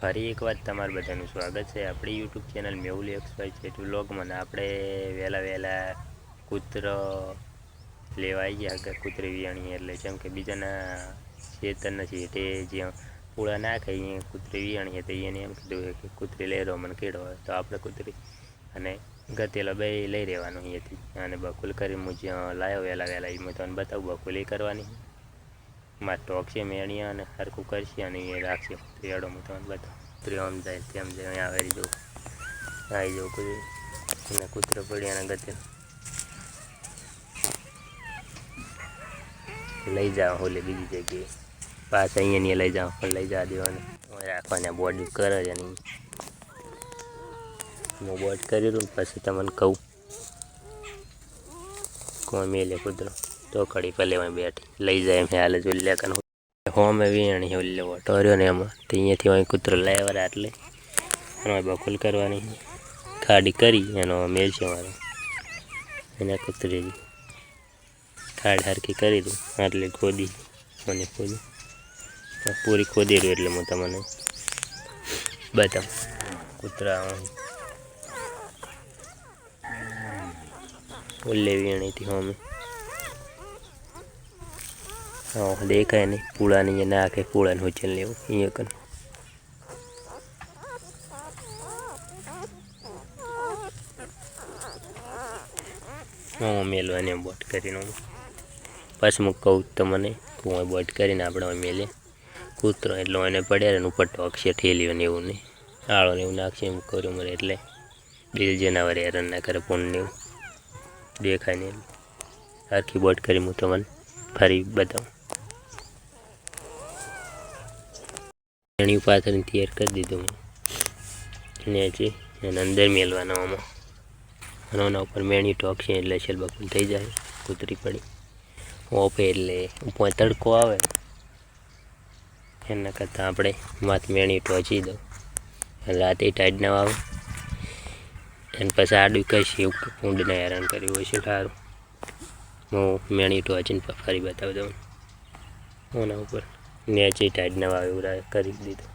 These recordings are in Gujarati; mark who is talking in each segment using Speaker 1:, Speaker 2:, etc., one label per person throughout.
Speaker 1: ફરી એકવાર તમારું બધાનું સ્વાગત છે. આપણી YouTube channel Mehuli X Y છે વ્લોગમાં ને આપણે વહેલા વહેલા કૂતરો લેવા આવી ગયા કૂતરી વિયાણી એટલે જેમ કે બીજાના ખેતર નથી તે જ્યાં પૂળા નાખે અહીંયા કૂતરી વિયાણી હતી એને એમ કીધું કે કૂતરી લઈ રહ્યો મને હોય તો આપણે કૂતરી અને ગતેલો બે લઈ રહેવાનું અહીંયાથી. અને બકુલ કરી હું લાવ્યો વહેલા વહેલા એ મેં તમને બતાવું. બકુલ એ કરવાની. મારે ટોક છે મેણિયા અને સરખું કરશે અને એ રાખશે. ત્રેડો હું તમને બધા ત્રી જાય, તેમ જાય, અહીંયા આવી જવું આવી જવું કુતરી અને કૂતરો પડી અને ગતે લઈ જાઓ હોલે બીજી જગ્યાએ. અહીંયા લઈ જાઓ, પણ લઈ જવા દેવાનું. રાખવાના બોર્ડ કરે છે નહીં હું બોર્ડ કરી દઉં પછી તમને કહું. કોણ મેલે કૂતરો? તો કડી પલેમાં બેઠી. લઈ જાય એમ હાલે જોઈ લે કન. હોમે વીણી ઓલે ઓટો. રહ્યો ને એમાં. તો અહીંયાથી અહીં કૂતરો લાવ્યા એટલે. એનો બકુલ કરવાની ખાડી કરી, એનો મેલ છે મારો. એને કૂતરી ખાડ હરકી કરી દઉં આટલે ખોદી. મને ખોદી. પૂરી ખોદી રહ્યું એટલે હું તમને બતાવ. કૂતરા ઓલે વીણીથી હોમે હા દેખાય નહીં. પૂળાની જે નાખે પૂળાને ઉચલ લેવું અહીંયા કન. હું મેલવાની બોટ કરીને પછી હું કહું તમને કે હું બોટ કરીને આપણે મેલે કૂતરો એટલે એને પડ્યા એનું ઉપર ટોકશે ઠેલ્યો ને એવું નહીં. આળો ને એવું નાખશે, એમ કર્યું મને એટલે. બીજું જનાવર હેરાન ના કરે પૂન ને એવું. દેખાય નહીં આખી બોટ કરી હું તમને ફરી બતાવું. એની પાછળ તૈયાર કરી દીધું મેં હજી એને અને અંદર મેળવાનો આમાં. અને એના ઉપર મેણી ટોકશે એટલે છેલ બકુલ થઈ જાય, કૂતરી પડી. ઓપે એટલે ઉપર તડકો આવે. એના કરતાં આપણે માથ મેણી ટોચી દઉં. રાતે ટાઈટ ના આવે અને પછી આડું કહીશી ઊંડને હેરાન કર્યું હોય છે સારું હું મેણી ટોચીને ફરી બતાવી દઉં. એના ઉપર. નેચે ટાઈટ ના આવે એવું કરી દીધું.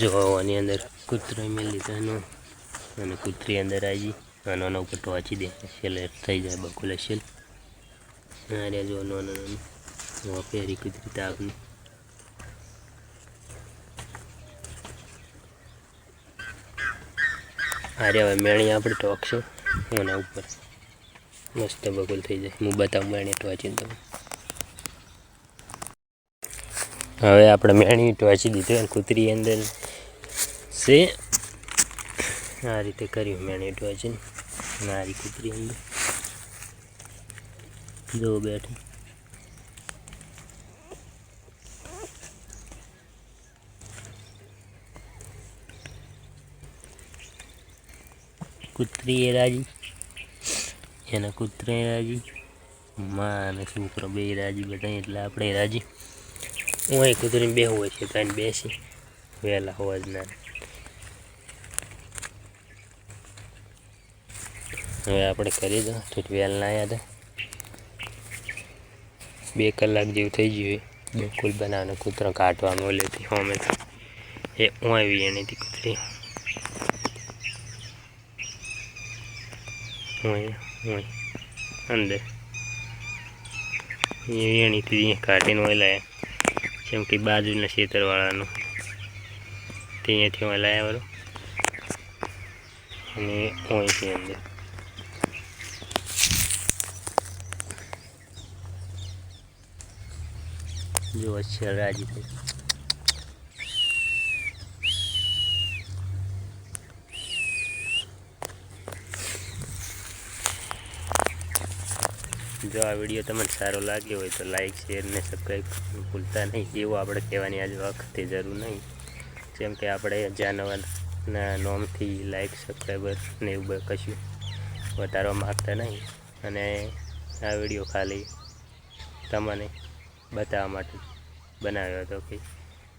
Speaker 1: જો આની અંદર કૂતરો મેં લીધો એનો, અને કૂતરી અંદર આવી અને આના ઉપર ટોચી દે છેલ્લે થઈ જાય બકુલે છેલ અરે જો નાનો નાનો પહેરી કૂતરી તાપની અરે હવે મેણી આપણે ટોકશું એના ઉપર. મસ્ત બકુલ થઈ જાય. હું બતાવું મેણી ટોચીને તમને. હવે આપણે મેણી ટોચી દીધું કૂતરી અંદર. છે? આ રીતે કર્યું મેણી ટોચીને મારી કૂતરી અંદર. જો બેઠી. કૂતરી એ રાજી. એના કૂતરે રાજી. માં અને છોકરો બે રાજી બધા એટલે આપણે રાજી. હું અહીં કુતરીને બે હોય છે ત્યાં બેસી વહેલા હોવા જ ના હવે આપણે કરી દો, તો વહેલ ના આવ્યા હતા બે કલાક જેવું થઈ ગયું બિલકુલ બનાવને કૂતરો કાઢવામાં ઓલેથી હોમે એ હું આવી એનીથી કૂતરી. અંદર. એણીથી કાઢીને હોય લાયા જેમ કે બાજુના ખેતરવાળાનું તે અહીંયાથી હું લાયા વાળો અને અહીંથી અંદર. જો છે રાજી જો આ વીડિયો તમને સારો લાગ્યો હોય તો લાઇક શેર ને સબસ્ક્રાઈબ ભૂલતા નહીં. એવું આપણે કહેવાની આજ વખતે જરૂર નહીં. જેમ કે આપણે જાનવરના નોમથી લાઇક સબસ્ક્રાઈબર ને એવું કશું વધારવા માગતા નહીં. અને આ વીડિયો ખાલી તમને બતાવવા માટે બનાવ્યો હતો કે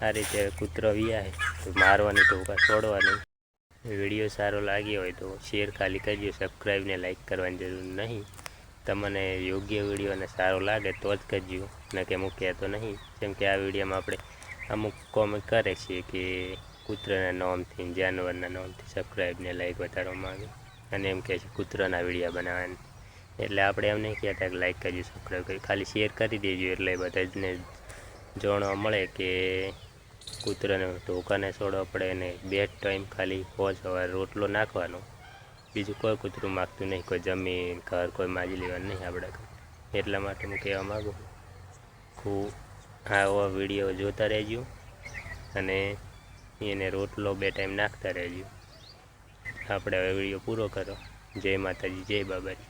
Speaker 1: આ રીતે કૂતરો વિયાય તો મારવાની તો છોડવાની. વીડિયો સારો લાગ્યો હોય તો શેર ખાલી કરજો સબસ્ક્રાઈબ ને લાઇક કરવાની જરૂર નહીં. તમને યોગ્ય વીડિયો અને સારો લાગે તો જ કરજો. ન કે મૂક્યા તો નહીં. જેમ કે આ વિડીયોમાં આપણે અમુક કોમેન્ટ કરે છે કે કૂતરાના નામથી, જાનવરના નામથી સબસ્ક્રાઈબને લાઈક વધારવામાં આવે. અને એમ કહે છે, કૂતરાના વિડીયા બનાવવાની. એટલે આપણે એમ નહીં કહેતા કે લાઈક કરજો સબસ્ક્રાઈબ કરી ખાલી શેર કરી દેજો એટલે બધા જને જાણવા મળે કે કૂતરાને ઢોકાને છોડવા પડે અને બે ટાઈમ ખાલી હોજ સવારે રોટલો નાખવાનો. બીજું કોઈ કૂતરું માગતું નહીં, કોઈ જમીન, ઘર, કોઈ માજી લેવાનું નહીં આપણે એટલા માટે હું કહેવા માગું ખૂબ આવો વીડિયો જોતા રહેજો અને એને રોટલો બે ટાઈમ નાખતા રહેજો. આપણે હવે વીડિયો પૂરો કરો. જય માતાજી, જય બાબાજી.